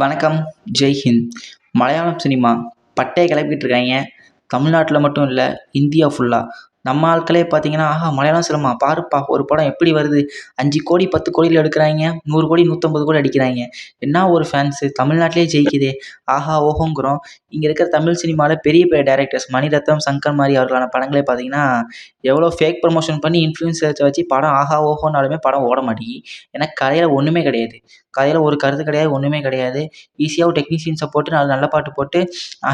வணக்கம் ஜெய் ஹிந்த். மலையாளம் சினிமா பட்டையை கிளப்பிக்கிட்டு இருக்காங்க தமிழ்நாட்டில் மட்டும் இல்லை இந்தியா ஃபுல்லாக நம்ம ஆட்களே பார்த்தீங்கன்னா ஆஹா மலையாளம் சினிமா பாருப்பா ஒரு படம் எப்படி வருது? அஞ்சு கோடி பத்து கோடியில் எடுக்கிறாங்க நூறு கோடி நூற்றம்பது கோடி அடிக்கிறாங்க என்ன ஒரு ஃபேன்ஸு தமிழ்நாட்டிலே ஜெயிக்குதே. ஆஹா ஓஹோங்கிறோம். இங்கே இருக்கிற தமிழ் சினிமாவில் பெரிய பெரிய டேரக்டர்ஸ் மணிரத்னம் சங்கர் மாதிரி அவர்களான படங்களே பார்த்தீங்கன்னா எவ்வளோ ஃபேக் ப்ரமோஷன் பண்ணி இன்ஃப்ளூயன்சர்ஸை வச்சு படம் ஆஹா ஓஹோனாலுமே படம் ஓட மாட்டேங்கி ஏன்னா கதையில் ஒன்றுமே கிடையாது. கதையில் ஒரு கருத்து கிடையாது ஒன்றுமே கிடையாது. ஈஸியாக ஒரு டெக்னீஷியன்ஸை போட்டு நாலு நல்ல பாட்டு போட்டு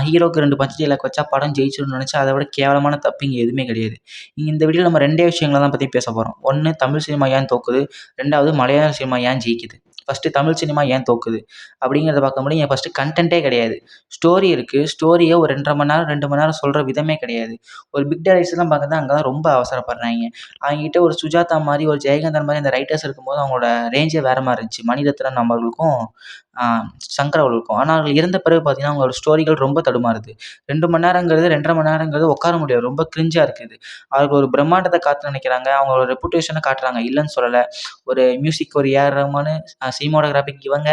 ஹீரோக்கு ரெண்டு பஞ்சு டைலாக் வச்சா படம் ஜெயிச்சிடும்னு நினச்சா அதை விட கேவலமான தப்பு இங்கே எதுவுமே கிடையாது. இங்கே இந்த வீடியோவில் நம்ம ரெண்டே விஷயங்களை தான் பற்றி பேச போகிறோம் ஒன்று தமிழ் சினிமா ஏன் தோக்குது? ரெண்டாவது மலையாள சினிமா ஏன் ஜெயிக்குது? ஃபஸ்ட்டு தமிழ் சினிமா ஏன் தோக்குது? அப்படிங்கிறத பார்க்கும்போது என் ஃபஸ்ட்டு கண்டென்ட்டே கிடையாது. ஸ்டோரி இருக்குது ஸ்டோரியை ஒரு ரெண்டரை மணி நேரம் ரெண்டு மணி நேரம் சொல்கிற விதமே கிடையாது. ஒரு பிக் டேரக்டர்ஸ்லாம் பார்க்குறது அங்கே தான் ரொம்ப அவசரப்படுறாங்க. அவங்ககிட்ட ஒரு சுஜாதா மாதிரி ஒரு ஜெயகாந்தன் மாதிரி அந்த ரைட்டர்ஸ் இருக்கும்போது அவங்களோட ரேஞ்சே வேறு மாதிரி இருந்துச்சு. மணிரத்னம் நம்மளுக்கும் சங்கர் அவர்களுக்கும். ஆனால் அவர்கள் இறந்த பிறகு பார்த்தீங்கன்னா அவங்களோட ஸ்டோரிகள் ரொம்ப தடுமாறுது. ரெண்டு மணி நேரங்கிறது ரெண்டரை மணி நேரங்கிறது உட்கார முடியாது. ரொம்ப கிரிஞ்சாக இருக்குது. அவர்கள் ஒரு பிரம்மாண்டத்தை காத்து நினைக்கிறாங்க. அவங்களோட ரெப்புடேஷனை காட்டுறாங்க. இல்லைன்னு சொல்லலை. ஒரு மியூசிக் ஒரு ஏஆர் சினிமாட்டோகிராஃபிக் இவங்க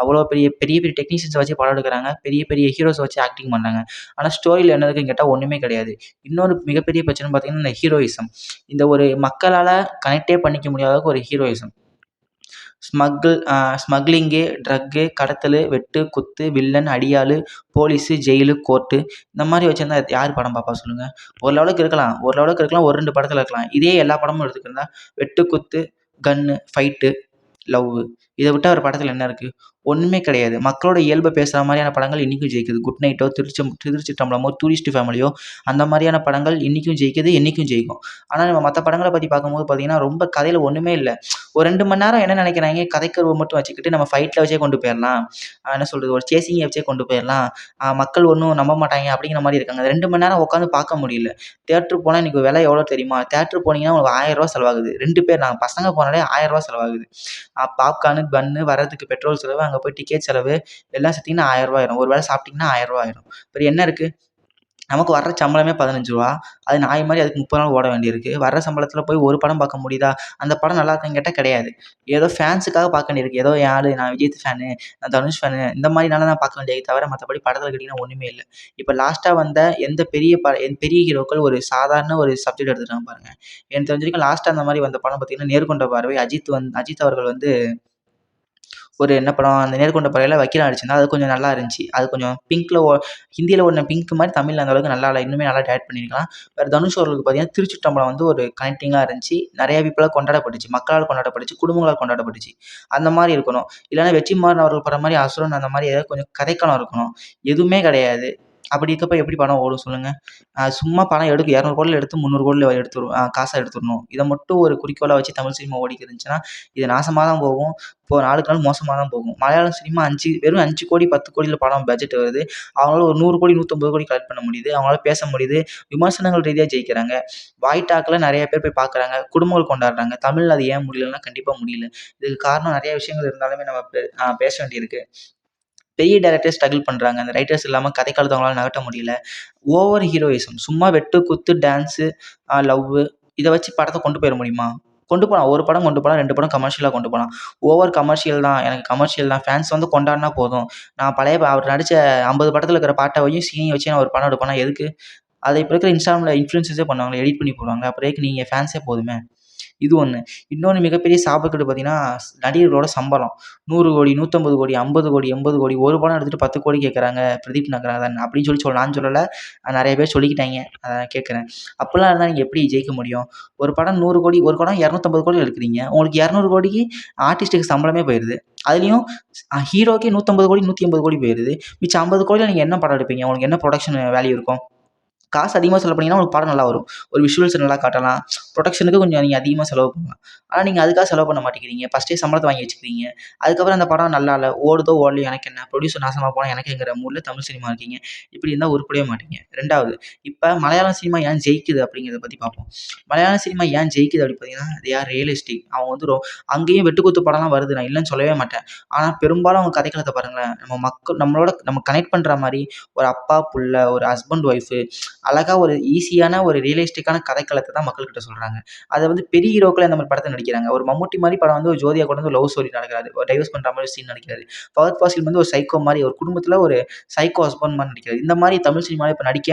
அவ்வளோ பெரிய பெரிய பெரிய டெக்னீஷியன்ஸை வச்சு படம் எடுக்கிறாங்க. பெரிய பெரிய ஹீரோஸை வச்சு ஆக்டிங் பண்ணுறாங்க ஆனால் ஸ்டோரியில் என்ன இருக்குன்னு கேட்டால் ஒன்றுமே கிடையாது. இன்னொரு மிகப்பெரிய பிரச்சனை பார்த்தீங்கன்னா இந்த ஹீரோயிசம் இந்த ஒரு மக்களால் கனெக்டே பண்ணிக்க முடியாத அளவுக்கு ஒரு ஹீரோயிசம் ஸ்மக்கிள் ஸ்மக்லிங்கு ட்ரக்கு கடத்தல் வெட்டு குத்து வில்லன் அடியாள் போலீஸு ஜெயிலு கோர்ட்டு இந்த மாதிரி வச்சுருந்தா யார் படம் பார்ப்பா சொல்லுங்கள் ஒரு லெவலுக்கு இருக்கலாம். ஒரு லெவலுக்கு இருக்கலாம். ஒரு ரெண்டு படத்தில் இருக்கலாம். இதே எல்லா படமும் எடுத்துக்கிறதா வெட்டு குத்து கன்னு ஃபைட்டு லவ்வு இதை விட்டால் ஒரு படத்தில் என்ன இருக்குது ஒன்றுமே கிடையாது. மக்களோட இயல்பை பேசுகிற மாதிரியான படங்கள் இன்றைக்கும் ஜெயிக்குது. குட் நைட்டோ திருச்சி திருச்சி டம்பளமோ டூரிஸ்ட் ஃபேமிலியோ அந்த மாதிரியான படங்கள் இன்றைக்கும் ஜெயிக்குது என்றைக்கும் ஜெயிக்கும். ஆனால் நம்ம மற்ற படங்களை பற்றி பார்க்கும்போது பார்த்தீங்கன்னா ரொம்ப கதையில் ஒன்றுமே இல்லை. ஒரு ரெண்டு மணி நேரம் என்ன நினைக்கிறாங்க? கதைக்கருவை மட்டும் வச்சுக்கிட்டு நம்ம ஃபைட்டில் வச்சே கொண்டு போயிடலாம். என்ன சொல்கிறது ஒரு சேசிங்கை வச்சே கொண்டு போயிடலாம். மக்கள் ஒன்றும் நம்ப மாட்டாங்க அப்படிங்கிற மாதிரி இருக்காங்க. ரெண்டு மணி நேரம் உட்காந்து பார்க்க முடியல. தேட்ரு போனால் இன்றைக்கி விலை எவ்வளோ தெரியுமா? தேட்ரு போனீங்கன்னா உங்களுக்கு ஆயிரரூவா செலவாகுது. ரெண்டு பேர் நாங்கள் பசங்க போனாலே ஆயிரரூவா செலவாகுது. பாப்கார்னு பன்னு வரதுக்கு பெட்ரோல் செலவு அங்கே போய் டிக்கெட் செலவு எல்லாம் சேர்த்திங்கன்னா ஆயிரரூவா ஆயிரும் ஒரு வேளை சாப்பிட்டிங்கன்னா ஆயிரரூவா ஆயிரும் அப்புறம் என்ன இருக்குது நமக்கு வர்ற சம்பளமே பதினஞ்சு ரூபா. அது நாய் மாதிரி அதுக்கு முப்பது நாள் ஓட வேண்டியிருக்கு. வர்ற சம்பளத்தில் போய் ஒரு படம் பார்க்க முடியுதா? அந்த படம் நல்லா இருக்குன்னு கேட்டால் கிடையாது. ஏதோ ஃபேன்ஸுக்காக பார்க்க வேண்டியிருக்கு. ஏதோ யாரு ஆள் நான் விஜய் ஃபேனு நான் தனுஷ் ஃபேனு இந்த மாதிரினால நான் பார்க்க வேண்டியது தவிர மற்றபடி படத்தில் கேட்டிங்கன்னா ஒன்றுமே இல்லை. இப்போ லாஸ்ட்டாக வந்த எந்த பெரிய ப என் பெரிய ஹீரோக்கள் ஒரு சாதாரண ஒரு சப்ஜெக்ட் எடுத்துட்டாங்க பாருங்கள் எனக்கு தெரிஞ்சிருக்கும் லாஸ்ட்டாக அந்த மாதிரி வந்த படம் பார்த்தீங்கன்னா நேர்கொண்ட பார்வை அஜித் வந் அஜித் அவர்கள் வந்து ஒரு என்ன படம் அந்த நேர்கொண்ட பார்வையில் வக்கீல் நடிச்சிருந்தா அது கொஞ்சம் நல்லா இருந்துச்சு. அது கொஞ்சம் பிங்க்கில் ஓ ஹிந்தியில் ஓடின பிங்க் மாதிரி தமிழில் அந்த அளவுக்கு நல்லா இல்லை. இன்னுமே நல்லா டேட் பண்ணியிருக்கலாம் வேறு தனுஷ் அவர்களுக்கு பார்த்தீங்கன்னா திருச்சிட்டம்பலம் வந்து ஒரு கனெக்டிங்காக இருந்துச்சு. நிறையா பீப்பிளாக கொண்டாடப்பட்டுச்சு. மக்களால் கொண்டாடப்பட்டுச்சு. குடும்பங்களால் கொண்டாடப்பட்டுச்சு. அந்த மாதிரி இருக்கணும். இல்லைனா வெற்றிமாறன் அவர்கள் படம் மாதிரி அசுரன் அந்த மாதிரி ஏதாவது கொஞ்சம் கதைக்களம் இருக்கணும். எதுவுமே கிடையாது. அப்படி இருக்கப்போ எப்படி படம் ஓடும் சொல்லுங்கள் சும்மா படம் எடுக்க இரநூறு கோடியில் எடுத்து முந்நூறு கோடியில் எடுத்துரும் காசாக எடுத்துடணும். இதை மட்டும் ஒரு குறிக்கோளாக வச்சு தமிழ் சினிமா ஓடிக்கிட்டு இருந்துச்சுன்னா இது நாசமாக தான் போகும். இப்போ நாளுக்கு நாள் மோசமாக தான் போகும். மலையாளம் சினிமா அஞ்சு வெறும் அஞ்சு கோடி பத்து கோடியில் படம் பட்ஜெட் வருது. அவங்களால ஒரு நூறு கோடி நூற்றம்பது கோடி கலெக்ட் பண்ண முடியுது. அவங்களால பேச முடியுது. விமர்சனங்கள் ரீதியாக ஜெயிக்கிறாங்க. வாய்டாக்கில் நிறைய பேர் போய் பார்க்குறாங்க குடும்பங்கள் கொண்டாடுறாங்க. தமிழில் அது ஏன் முடியலன்னா கண்டிப்பாக முடியல. இதுக்கு காரணம் நிறைய விஷயங்கள் இருந்தாலுமே நம்ம பேச வேண்டியிருக்கு. பெரிய டேரக்டர் ஸ்ட்ரகிள் பண்ணுறாங்க அந்த ரைட்டர்ஸ் இல்லாமல் கதை காலத்தை நகட்ட முடியல. ஓவர் ஹீரோயிசம் சும்மா வெட்டு குத்து டான்ஸு லவ்வு இதை வச்சு படத்தை கொண்டு போயிட முடியுமா? கொண்டு போகலாம் ஒரு படம் கொண்டு போகலாம் ரெண்டு படம் கமர்ஷியலாக கொண்டு போகலாம் ஓவர் கமர்ஷியல் தான். எனக்கு கமர்ஷியல் தான். ஃபேன்ஸ் வந்து கொண்டாடினா போதும். நான் பழைய அவர் நடித்த ஐம்பது படத்தில் இருக்கிற பாட்டை வச்சு வச்சு நான் ஒரு படம் எடுப்பேனா எதுக்கு? அதை இப்போ இருக்கிற இன்ஸ்டாகிராமில் இன்ஃப்ளூன்சஸே பண்ணுவாங்க எடிட் பண்ணி போடுவாங்க. அப்புறம் நீங்கள் ஃபேன்ஸே போதுமே. இது ஒன்று இன்னொன்று மிகப்பெரிய சாபக்கேடு பார்த்தீங்கன்னா நடிகர்களோட சம்பளம். நூறு கோடி நூற்றம்பது கோடி ஐம்பது கோடி எண்பது கோடி ஒரு படம் எடுத்துகிட்டு பத்து கோடி கேட்குறாங்க பிரதீப் நகராதன் அப்படின்னு சொல்லி சொல் நான் சொல்லலை. நிறைய பேர் சொல்லிக்கிட்டாங்க. அதை நான் கேட்குறேன் அப்படிலாம் இருந்தால் நீங்கள் எப்படி ஜெயிக்க முடியும்? ஒரு படம் நூறு கோடி ஒரு படம் இரநூத்தம்பது கோடி எடுக்கிறீங்க. உங்களுக்கு இரநூறு கோடிக்கு ஆர்டிஸ்ட்டுக்கு சம்பளமே போயிடுது அதுலேயும் ஹீரோக்கே நூற்றம்பது கோடி நூற்றி ஐம்பது கோடி போயிடுது மிச்சம் ஐம்பது கோடியில் நீங்கள் என்ன படம் எடுப்பீங்க? உங்களுக்கு என்ன ப்ரொடக்ஷன் வேல்யூ இருக்கும்? காசு அதிகமாக செலவு பண்ணிங்கன்னா உங்களுக்கு படம் நல்லா வரும். ஒரு விஷுவல்ஸ் நல்லா காட்டலாம். ப்ரொடக்ஷனுக்கு கொஞ்சம் நீங்கள் அதிகமாக செலவு பண்ணலாம். ஆனால் நீங்கள் அதுக்காக செலவு பண்ண மாட்டேங்கிறீங்க. ஃபஸ்ட்டே சம்பளத்தை வாங்கி வச்சுக்கிறீங்க. அதுக்கப்புறம் அந்த படம் நல்லா இல்லை. ஓடுதோ ஓடலையோ எனக்கு என்ன? ப்ரொடியூசர் நாசமாக போனால் எனக்குங்கிற மூடில் தமிழ் சினிமா இருக்கீங்க. இப்படி இருந்தால் உருப்படவே மாட்டீங்க. ரெண்டாவது இப்போ மலையாளம் சினிமா ஏன் ஜெயிக்குது அப்படிங்கிறத பற்றி பார்ப்போம். மலையாள சினிமா ஏன் ஜெயிக்குது அப்படி பார்த்தீங்கன்னா தே ஆர் ரியலிஸ்டிக் அவங்க வந்து ரொ அங்கேயும் வெட்டுக்குத்து படம்லாம் வருது. நான் இல்லைன்னு சொல்லவே மாட்டேன். ஆனால் பெரும்பாலும் அவங்க கதைக்களத்தை பாருங்களேன். நம்ம மக்கள் நம்மளோட நம்ம கனெக்ட் பண்ணுற மாதிரி ஒரு அப்பா புள்ள ஒரு ஹஸ்பண்ட் ஒய்ஃபு அழகாக ஒரு ஈஸியான ஒரு ரியலிஸ்டிக்கான கதைக்களத்தை தான் மக்கள்கிட்ட சொல்கிறாங்க அதை வந்து பெரிய ஹீரோக்களை இந்த மாதிரி படத்தை நடிக்கிறாங்க. ஒரு மம்முட்டி மாதிரி படம் வந்து ஒரு ஜோதியா கூட வந்து லவ் ஸ்டோரி நடக்கிறாரு. ஒரு டைவர்ஸ் பண்ணுற மாதிரி சீன் நடிக்கிறாரு. ஃபகத் ஃபாசில் வந்து ஒரு சைக்கோ மாதிரி ஒரு குடும்பத்தில் ஒரு சைக்கோ ஹஸ்பண்ட் மாதிரி நடிக்கிறாரு. இந்த மாதிரி தமிழ் சினிமாவில் இப்போ நடிக்க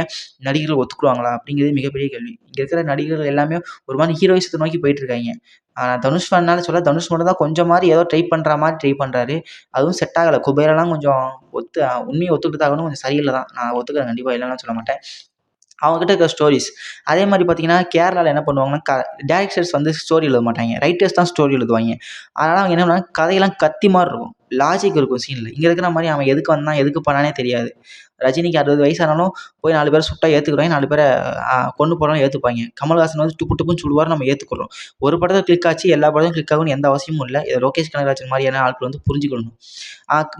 நடிகர்கள் ஒத்துக்குவாங்களா? அப்படிங்கிறது மிகப்பெரிய கேள்வி. இங்கே இருக்கிற நடிகர்கள் எல்லாமே ஒரு மாதிரி ஹீரோயிசத்தை நோக்கி போயிட்டு இருக்காங்க ஆனால் தனுஷ் ஃபேனால சொல்ல தனுஷ் மட்டும் தான் கொஞ்சம் மாதிரி ஏதோ ட்ரை பண்ணுற மாதிரி ட்ரை பண்ணுறாரு அதுவும் செட் ஆகலை. குபேரெல்லாம் கொஞ்சம் ஒத்து உண்மையை ஒத்துக்கிட்டு தாகணும் கொஞ்சம் சரியில்லை தான் நான் ஒத்துக்கிறேன். கண்டிப்பாக இல்லைன்னு சொல்ல மாட்டேன். அவங்கக்கிட்ட இருக்கிற ஸ்டோரிஸ் அதே மாதிரி பார்த்தீங்கன்னா கேரளாவில் என்ன பண்ணுவாங்கன்னா க டேரக்டர்ஸ் வந்து ஸ்டோரி எழுத மாட்டாங்க. ரைட்டர்ஸ் தான் ஸ்டோரி எழுதுவாங்க. அதனால் அவங்க என்ன பண்ணுவாங்க கதையெல்லாம் கத்தி மாதிரி இருக்கும். லாஜிக் இருக்கும் சீனில் இங்கே இருக்கிற மாதிரி அவன் எதுக்கு வந்தான் எதுக்கு பண்ணானே தெரியாது. ரஜினிக்கு அறுபது வயசானாலும் போய் நாலு பேரை சுட்டா ஏற்றுக்குறாங்க நாலு பேரை கொண்டு போனாலும் ஏற்றுப்பாங்க கமல்ஹாசன் வந்து துப்பு துப்புன்னு சுடுவார் நம்ம ஏற்றுக்கிறோம் ஒரு படத்தை கிளிக் ஆச்சு எல்லா படத்தையும் கிளிக் ஆகும்னு எந்த அவசியமும் இல்லை. இதை லோகேஷ் கனகராஜன் மாதிரியான ஆட்கள் வந்து புரிஞ்சுக்கணும்.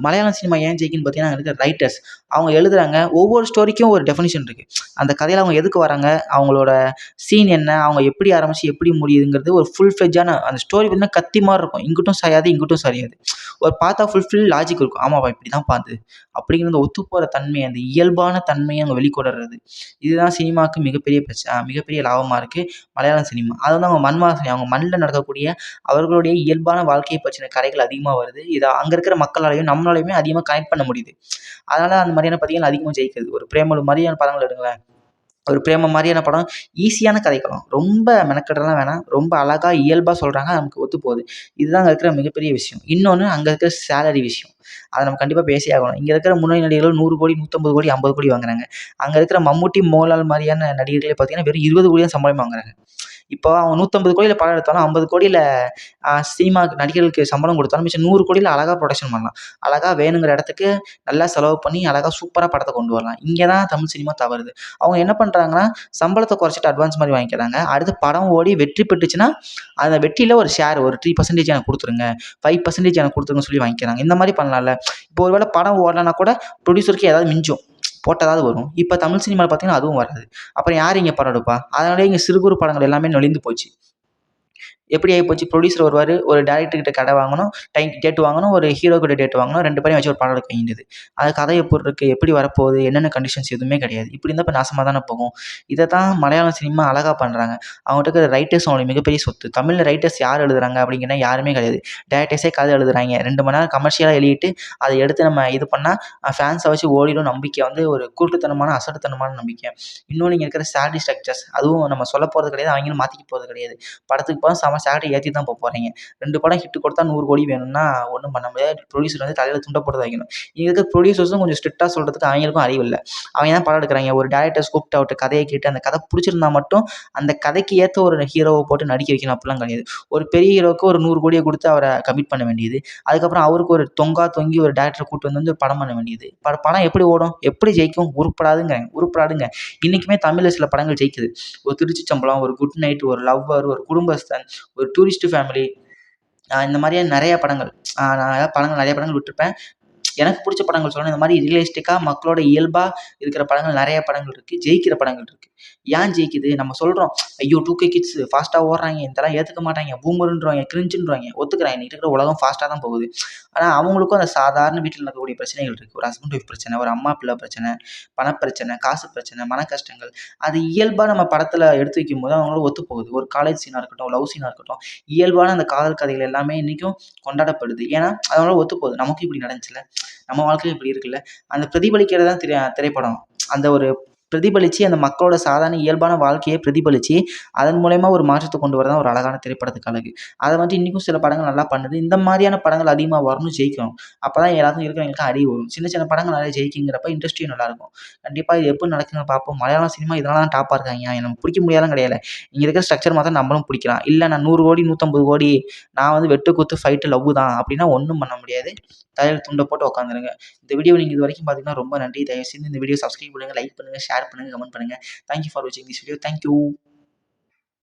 மலையாள சினிமா ஏன் ஜெயிக்குன்னு பார்த்தீங்கன்னா இருக்கிற ரைட்டர்ஸ் அவங்க எழுதுறாங்க. ஒவ்வொரு ஸ்டோரிக்கும் ஒரு டெஃபினிஷன் இருக்குது அந்த கதையில் அவங்க எதுக்கு வராங்க? அவங்களோட சீன் என்ன? அவங்க எப்படி ஆரம்பித்து எப்படி முடியுதுங்கிறது ஒரு ஃபுல் ஃபெஜ்ஜான அந்த ஸ்டோரி பார்த்தீங்கன்னா கத்தி மாதிரி இருக்கும். இங்கிட்டும் சரியாது இங்கிட்டும் சரியாது ஒரு பார்த்தா ஃபுல்ஃபில் லாஜிக் இருக்கும். ஆமாப்பா இப்படி தான் பார்த்து அப்படிங்கிற ஒத்து போகிற தன்மை அந்த இயல்பான தன்மையை அங்கே வெளிக்கொணர்றது. இதுதான் சினிமாவுக்கு மிகப்பெரிய பிரச்சனை மிகப்பெரிய லாபமாக இருக்குது மலையாள சினிமா. அது வந்து அவங்க மண்வாசனை அவங்க மண்ணில் நடக்கக்கூடிய அவர்களுடைய இயல்பான வாழ்க்கையை பற்றின கதைகள் அதிகமாக வருது. இதை அங்கே இருக்கிற மக்களாலையும் நம்மளாலையுமே அதிகமாக கனெக்ட் பண்ண முடியுது. அதனால் அந்த மாதிரியான பதிகள் அதிகமாக ஜெயிக்கிறது. ஒரு பிரேமலு மாதிரியான படங்கள் எடுங்களேன். ஒரு பிரேம மாதிரியான படம். ஈஸியான கதைக்களம். ரொம்ப மெனக்கெடலாம் வேணாம். ரொம்ப அழகாக இயல்பாக சொல்கிறாங்க நமக்கு ஒத்து போகுது. இதுதான் அங்கே இருக்கிற மிகப்பெரிய விஷயம். இன்னொன்று அங்கே இருக்கிற சேலரி விஷயம். அதை நம்ம கண்டிப்பாக பேசி ஆகணும். இங்கே இருக்கிற முன்னணி நடிகர்கள் நூறு கோடி நூற்றம்பது கோடி ஐம்பது கோடி வாங்குறாங்க. அங்கே இருக்கிற மம்முட்டி மோலால் மாதிரியான நடிகர்களே பார்த்தீங்கன்னா வெறும் இருபது கோடி தான் சம்பளம் வாங்குறாங்க. இப்போ அவங்க நூற்றம்பது கோடியில் படம் எடுத்தாலும் ஐம்பது கோடியில் சினிமாவுக்கு நடிகர்களுக்கு சம்பளம் கொடுத்தாலும் மிச்சம் நூறு கோடியில் அழகாக ப்ரொடக்ஷன் பண்ணலாம். அழகாக வேணுங்கிற இடத்துக்கு நல்லா செலவு பண்ணி அழகாக சூப்பராக படத்தை கொண்டு வரலாம். இங்கே தான் தமிழ் சினிமா தவறுது. அவங்க என்ன பண்ணுறாங்கன்னா சம்பளத்தை குறைச்சிட்டு அட்வான்ஸ் மாதிரி வாங்கிக்கிறாங்க. அடுத்து படம் ஓடி வெற்றி பெற்றுச்சுன்னா அந்த வெற்றியில் ஒரு ஷேர் ஒரு த்ரீ பர்சன்டேஜ் எனக்கு கொடுத்துருங்க. ஃபைவ் பர்சன்டேஜ் எனக்கு கொடுத்துருங்கன்னு சொல்லி வாங்கிக்கிறாங்க. இந்த மாதிரி பண்ணலாம்ல. இப்போ ஒரு வேளை படம் ஓடலைன்னா கூட ப்ரொடியூசருக்கு ஏதாவது மிஞ்சும். போட்டதாவது வரும். இப்போ தமிழ் சினிமாவில் பார்த்தீங்கன்னா அதுவும் வராது. அப்புறம் யார் இங்கே படம் எடுப்பா? அதனாலேயே இங்கே சிறு குறு படங்கள் எல்லாமே நொழிந்து போச்சு. எப்படி ஆகி போச்சு? ப்ரொடியூசர் வருவார் ஒரு டேரக்டர்கிட்ட கடை வாங்கணும் டைம் டேட் வாங்கணும் ஒரு ஹீரோ கிட்ட டேட் வாங்கணும் ரெண்டு பேரும் வச்சு ஒரு படம் எடுக்க வேண்டியது அது கதை எப்படி இருக்குது எப்படி வரப்போகுது என்னென்ன கண்டிஷன்ஸ் எதுவுமே கிடையாது. இப்படி இருந்தால் இப்போ நாசமாக தானே போகும். இதை தான் மலையாளம் சினிமா அழகாக பண்ணுறாங்க அவங்ககிட்ட இருக்கிற ரைட்டர்ஸ் அவங்களுக்கு மிகப்பெரிய சொத்து. தமிழில் ரைட்டர்ஸ் யார் எழுதுறாங்க அப்படிங்கன்னா யாருமே கிடையாது. டேரக்டர்ஸே கதை எழுதுறாங்க. ரெண்டு மணி நேரம் கமர்ஷியலாக எழுதிட்டு அதை எடுத்து நம்ம இது பண்ணால் ஃபேன்ஸை வச்சு ஓடிடும் நம்பிக்கை. வந்து ஒரு கூட்டுத்தனமான அசட்டுத்தனமான நம்பிக்கை. இன்னொன்று இங்கே இருக்கிற சேலரி ஸ்ட்ரக்சர்ஸ் அதுவும் நம்ம சொல்ல போகிறது கிடையாது அவங்களும் மாற்றிக்க போகிறது கிடையாது. படத்துக்கு போக சம சேலரி ஏற்றி தான் போக போகிறீங்க ரெண்டு படம் ஹிட்டு கொடுத்தா நூறு கோடி வேணும்னா ஒன்றும் பண்ண முடியாது. ப்ரொடியூசர் வந்து தலையில் துண்டை போட்டு வைக்கணும். இங்கே இருக்க ப்ரொடியூசர்ஸும் கொஞ்சம் ஸ்ட்ரிக்டாக சொல்கிறதுக்கு அவங்களுக்கும் அறிவு இல்லை. அவங்க தான் படம் எடுக்கிறாங்க? ஒரு டேரக்டர்ஸ் கூப்பிட்டு அவர்கிட்ட கதையை கேட்டு அந்த கதை பிடிச்சிருந்தா மட்டும் அந்த கதைக்கு ஏற்ற ஒரு ஹீரோவை போட்டு நடிக்க வைக்கணும். அப்படிலாம் கிடையாது. ஒரு பெரிய ஹீரோவுக்கு ஒரு நூறு கோடியை கொடுத்து அவரை கமிட் பண்ண வேண்டியது. அதுக்கப்புறம் அவருக்கு ஒரு தொங்கா தொங்கி ஒரு டேரக்டரை கூப்பிட்டு வந்து வந்து படம் பண்ண வேண்டியது. பட படம் எப்படி ஓடும்? எப்படி ஜெயிக்கும்? உருப்படாதுங்க உருப்படாதுங்க. இன்றைக்குமே தமிழில் சில படங்கள் ஜெயிக்குது. ஒரு திருச்சி சம்பளம் ஒரு குட் நைட் ஒரு லவ்வர் ஒரு குடும்பஸ்தன் ஒரு டூரிஸ்ட்டு ஃபேமிலி இந்த மாதிரியே நிறைய படங்கள். நான் படங்கள் நிறைய படங்கள் விட்டிருப்பேன். எனக்கு பிடிச்ச படங்கள் சொல்லணும் இந்த மாதிரி ரியலிஸ்டிக்காக மக்களோட இயல்பாக இருக்கிற படங்கள் நிறைய படங்கள் இருக்குது ஜெயிக்கிற படங்கள் இருக்குது ஏன் ஜெயிக்குது? நம்ம சொல்கிறோம் ஐயோ டூ கே கிட்ஸ் ஃபாஸ்ட்டாக ஓடுறாங்க இதெல்லாம் ஏற்றுக்க மாட்டாங்க பூமருன்றவாங்க கிரிஞ்சுன்றவாங்க ஒத்துக்கிறாங்க. இன்றைக்கி இருக்கிற உலகம் ஃபாஸ்ட்டாக தான் போகுது. ஆனால் அவங்களுக்கும் அந்த சாதாரண வீட்டில் நடக்கக்கூடிய பிரச்சனைகள் இருக்குது ஒரு ஹஸ்பண்ட் ஒய்ஃப் பிரச்சனை ஒரு அம்மா பிள்ளை பிரச்சனை பணப்பிரச்சனை காசு பிரச்சனை மன கஷ்டங்கள். அது இயல்பாக நம்ம படத்தில் எடுத்து வைக்கும் போது அவங்களோட ஒத்து போகுது ஒரு காலேஜ் சீனாக இருக்கட்டும் லவ் சீனாக இருக்கட்டும் இயல்பான அந்த காதல் கதைகள் எல்லாமே இன்றைக்கும் கொண்டாடப்படுது. ஏன்னா அதனால ஒத்து போகுது நமக்கும் இப்படி நடந்துச்சுல நம்ம வாழ்க்கையும் இப்படி இருக்குல்ல? அந்த பிரதிபலிக்கிறது தான் திரை திரைப்படம். அந்த ஒரு பிரதிபலித்து அந்த மக்களோட சாதாரண இயல்பான வாழ்க்கையை பிரதிபலித்து அதன் மூலயமா ஒரு மாற்றத்தை கொண்டு வரதான் ஒரு அழகான திரைப்படத்துக்கு அழகு. அதை வந்து இன்றைக்கும் சில படங்கள் நல்லா பண்ணுது. இந்த மாதிரியான படங்கள் அதிகமாக வரணும் ஜெயிக்கணும். அப்போ தான் எல்லாத்துக்கும் இருக்கிறவங்களுக்கு அடி வரும். சின்ன சின்ன படங்கள் நிறைய ஜெயிக்குங்கிறப்ப இண்டஸ்ட்ரியும் நல்லாயிருக்கும் கண்டிப்பாக இது எப்படி நடக்குதுன்னு பார்ப்போம். மலையாளம் சினிமா இதனால தான் டாப்பாக இருக்காங்க. எனக்கு பிடிக்க முடியாதான் கிடையாது. இங்கே இருக்கிற ஸ்ட்ரக்சர் மாத்திரம் நம்மளும் பிடிக்கலாம். இல்லை நான் நூறு கோடி நூற்றம்பது கோடி நான் வந்து வெட்டு குத்து ஃபைட்டு லவ் தான் அப்படின்னா ஒன்றும் பண்ண முடியாது. தலையில் துண்டை போட்டு உட்காந்துருங்க இந்த வீடியோ நீங்கள் இது வரைக்கும் பார்த்தீங்கன்னா ரொம்ப நன்றி. தயவுசெய்து இந்த வீடியோ சப்ஸ்கிரைப் பண்ணுங்கள் லைக் பண்ணுங்கள் ஷேர் பண்ணுங்கள் கமெண்ட் பண்ணுங்கள் தேங்க்யூ ஃபார் வாட்சிங் திஸ் வீடியோ தேங்க்யூ